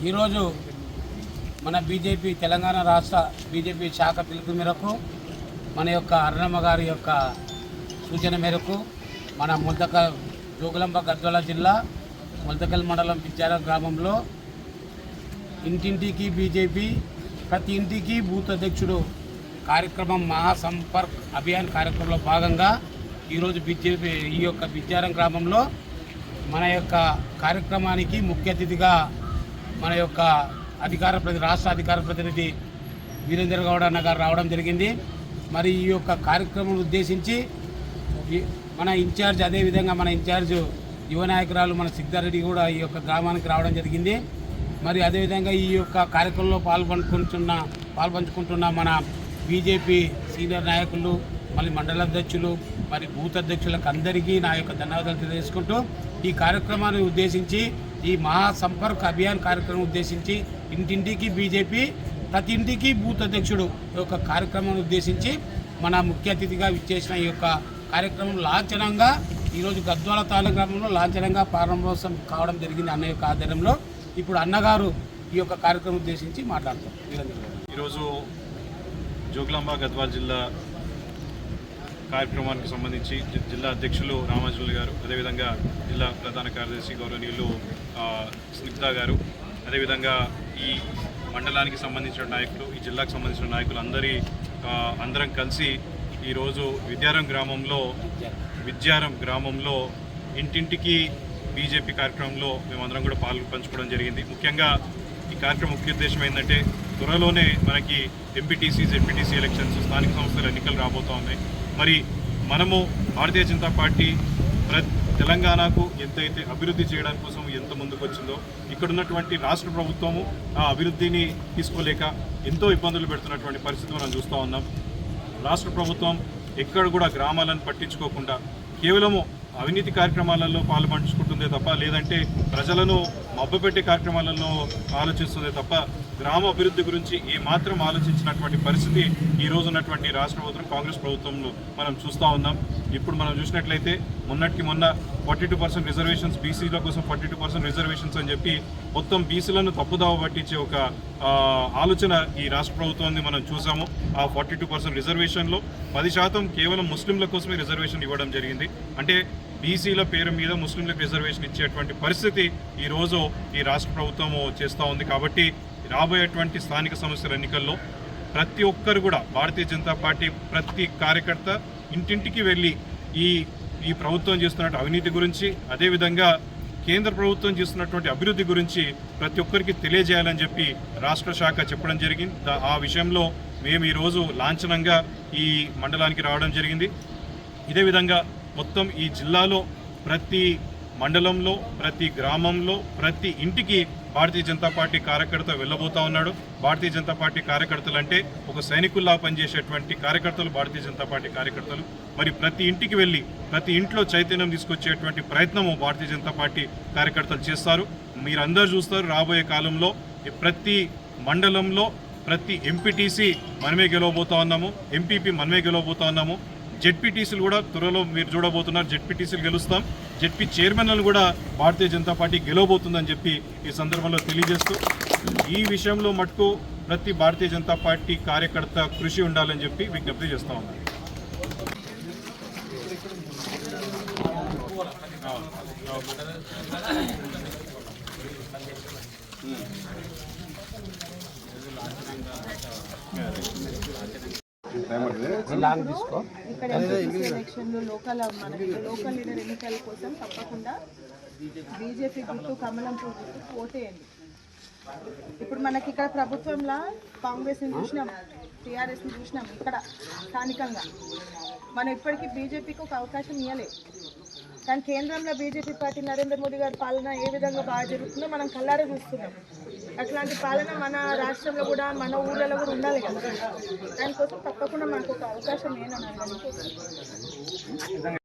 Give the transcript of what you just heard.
ఈరోజు మన బీజేపీ తెలంగాణ రాష్ట్ర బీజేపీ శాఖ పిలుపు మేరకు మన యొక్క అరుణమ్మ గారి యొక్క సూచన మేరకు మన ముల్తక జోగులంబ గద్వాల జిల్లా ముల్తకల్ మండలం పిచ్చార గ్రామంలో ఇంటింటికి బీజేపీ ప్రతి ఇంటికి బూత్ అధ్యక్షుడు కార్యక్రమం మహాసంపర్క్ అభియాన్ కార్యక్రమంలో భాగంగా ఈరోజు బీజేపీ ఈ యొక్క బిచ్చారం గ్రామంలో మన యొక్క కార్యక్రమానికి ముఖ్య అతిథిగా మన యొక్క అధికార ప్రతి రాష్ట్ర అధికార ప్రతినిధి వీరేంద్ర గౌడ్ అన్న గారు రావడం జరిగింది. మరి ఈ యొక్క కార్యక్రమం ఉద్దేశించి మన ఇన్ఛార్జ్ అదేవిధంగా మన ఇన్ఛార్జ్ యువ నాయకురాలు మన సిద్ధారెడ్డి కూడా ఈ యొక్క గ్రామానికి రావడం జరిగింది. మరి అదేవిధంగా ఈ యొక్క కార్యక్రమంలో పాల్పంచుకుంటున్న పాల్పంచుకుంటున్న మన బీజేపీ సీనియర్ నాయకులు మళ్ళీ మండల అధ్యక్షులు మరి బూత్ అధ్యక్షులకు అందరికీ నా యొక్క ధన్యవాదాలు తెలియజేసుకుంటూ ఈ కార్యక్రమాన్ని ఉద్దేశించి ఈ మహాసంపర్క్ అభియాన్ కార్యక్రమం ఉద్దేశించి ఇంటింటికి బీజేపీ ప్రతి ఇంటికి బూత్ అధ్యక్షుడు ఈ యొక్క కార్యక్రమాన్ని ఉద్దేశించి మన ముఖ్య అతిథిగా విచ్చేసిన ఈ యొక్క కార్యక్రమం లాంఛనంగా ఈరోజు గద్వాల తాలూకా లాంఛనంగా ప్రారంభోత్సవం కావడం జరిగింది అన్న యొక్క ఆధ్వర్యంలో ఇప్పుడు అన్నగారు ఈ యొక్క కార్యక్రమం ఉద్దేశించి మాట్లాడతారు. ఈరోజు జోగులాంబ గద్వాల్ జిల్లా కార్యక్రమానికి సంబంధించి జిల్లా అధ్యక్షులు రామాజులు గారు అదేవిధంగా జిల్లా ప్రధాన కార్యదర్శి గౌరవనీయులు ఆ, స్నిగ్ధ గారు అదేవిధంగా ఈ మండలానికి సంబంధించిన నాయకులు ఈ జిల్లాకు సంబంధించిన నాయకులు అందరి అందరం కలిసి ఈరోజు విద్యారం గ్రామంలో విద్యారం గ్రామంలో ఇంటింటికి బీజేపీ కార్యక్రమంలో మేమందరం కూడా పాలు పంచుకోవడం జరిగింది. ముఖ్యంగా ఈ కార్యక్రమం ముఖ్య ఉద్దేశం ఏంటంటే త్వరలోనే మనకి ఎంపీటీసీ జెడ్పీటీసీ ఎలక్షన్స్ స్థానిక సంస్థల ఎన్నికలు రాబోతూ ఉన్నాయి. మరి మనము భారతీయ జనతా పార్టీ ప్ర తెలంగాణకు ఎంతైతే అభివృద్ధి చేయడానికి కోసం ఎంత ముందుకు వచ్చిందో ఇక్కడ ఉన్నటువంటి రాష్ట్ర ప్రభుత్వము ఆ అభివృద్ధిని తీసుకోలేక ఎంతో ఇబ్బందులు పెడుతున్నటువంటి పరిస్థితి మనం చూస్తూ ఉన్నాం. రాష్ట్ర ప్రభుత్వం ఎక్కడ కూడా గ్రామాలను పట్టించుకోకుండా కేవలము అవినీతి కార్యక్రమాలలో పాల్పంచుకుంటుందే తప్ప లేదంటే ప్రజలను మబ్బపెట్టే కార్యక్రమాలలో ఆలోచిస్తుందే తప్ప గ్రామ అభివృద్ధి గురించి ఏ మాత్రం ఆలోచించినటువంటి పరిస్థితి ఈ రోజు ఉన్నటువంటి రాష్ట్ర ప్రభుత్వం కాంగ్రెస్ ప్రభుత్వంలో మనం చూస్తూ ఉన్నాం. ఇప్పుడు మనం చూసినట్లయితే మొన్నటికి మొన్న ఫార్టీ టూ పర్సెంట్ రిజర్వేషన్స్ బీసీల కోసం ఫార్టీ టూ పర్సెంట్ రిజర్వేషన్స్ అని చెప్పి మొత్తం బీసీలను తప్పుదావ పట్టించే ఒక ఆలోచన ఈ రాష్ట్ర ప్రభుత్వాన్ని మనం చూసాము ఆ ఫార్టీ టూ పర్సెంట్ రిజర్వేషన్లో. పది శాతం కేవలం ముస్లింల కోసమే రిజర్వేషన్ ఇవ్వడం జరిగింది. అంటే బీసీల పేరు మీద ముస్లింలకు రిజర్వేషన్ ఇచ్చేటువంటి పరిస్థితి ఈరోజు ఈ రాష్ట్ర ప్రభుత్వం చేస్తూ ఉంది. కాబట్టి రాబోయేటువంటి స్థానిక సంస్థల ఎన్నికల్లో ప్రతి ఒక్కరు కూడా భారతీయ జనతా పార్టీ ప్రతి కార్యకర్త ఇంటింటికి వెళ్ళి ఈ ఈ ప్రభుత్వం చేస్తున్న అవినీతి గురించి అదేవిధంగా కేంద్ర ప్రభుత్వం చేస్తున్నటువంటి అభివృద్ధి గురించి ప్రతి ఒక్కరికి తెలియజేయాలని చెప్పి రాష్ట్ర శాఖ చెప్పడం జరిగింది. ఆ విషయంలో మేము ఈరోజు లాంఛనంగా ఈ మండలానికి రావడం జరిగింది. ఇదే విధంగా మొత్తం ఈ జిల్లాలో ప్రతి మండలంలో ప్రతి గ్రామంలో ప్రతి ఇంటికి భారతీయ జనతా పార్టీ కార్యకర్త వెళ్ళబోతా ఉన్నాడు. భారతీయ జనతా పార్టీ కార్యకర్తలు అంటే ఒక సైనికుల్లా పనిచేసేటువంటి కార్యకర్తలు భారతీయ జనతా పార్టీ కార్యకర్తలు. మరి ప్రతి ఇంటికి వెళ్ళి ప్రతి ఇంట్లో చైతన్యం తీసుకొచ్చేటువంటి ప్రయత్నము భారతీయ జనతా పార్టీ కార్యకర్తలు చేస్తారు. మీరందరూ చూస్తారు రాబోయే కాలంలో ప్రతి మండలంలో ప్రతి ఎంపీటీసీ మనమే గెలవబోతా ఉన్నాము. ఎంపీపీ మనమే గెలవబోతా ఉన్నాము. జెడ్పీటీసీలు కూడా త్వరలో మీరు చూడబోతున్నారు. జెడ్పీటీసీలు గెలుస్తాం. జెడ్పీ చైర్మన్లను కూడా భారతీయ జనతా పార్టీ గెలవబోతుందని చెప్పి ఈ సందర్భంలో తెలియజేస్తూ ఈ విషయంలో మటుకు ప్రతి భారతీయ జనతా పార్టీ కార్యకర్త కృషి ఉండాలని చెప్పి విజ్ఞప్తి చేస్తా ఉన్నాను లాంగ్ తీసుకో ఇక్కడ ఎంపీటీసీ ఎలక్షన్లు లోకల్ మనకి లోకల్ లీడర్ ఎన్నికల కోసం తప్పకుండా బీజేపీ గుర్తు ఇప్పుడు మనకి ఇక్కడ ప్రభుత్వంలో కాంగ్రెస్ని చూసినాం టీఆర్ఎస్ని చూసినాం ఇక్కడ స్థానికంగా. మనం ఇప్పటికీ బీజేపీకి ఒక అవకాశం ఇవ్వలేదు కానీ కేంద్రంలో బీజేపీ పార్టీ నరేంద్ర మోదీ గారి పాలన ఏ విధంగా బాగా జరుగుతుందో మనం కళ్ళారా చూస్తున్నాం. అట్లాంటి పాలన మన రాష్ట్రంలో కూడా మన ఊళ్ళలో కూడా ఉండాలి కదా. దానికోసం తప్పకుండా మనకు ఒక అవకాశం ఏనని అనుకుంటున్నాను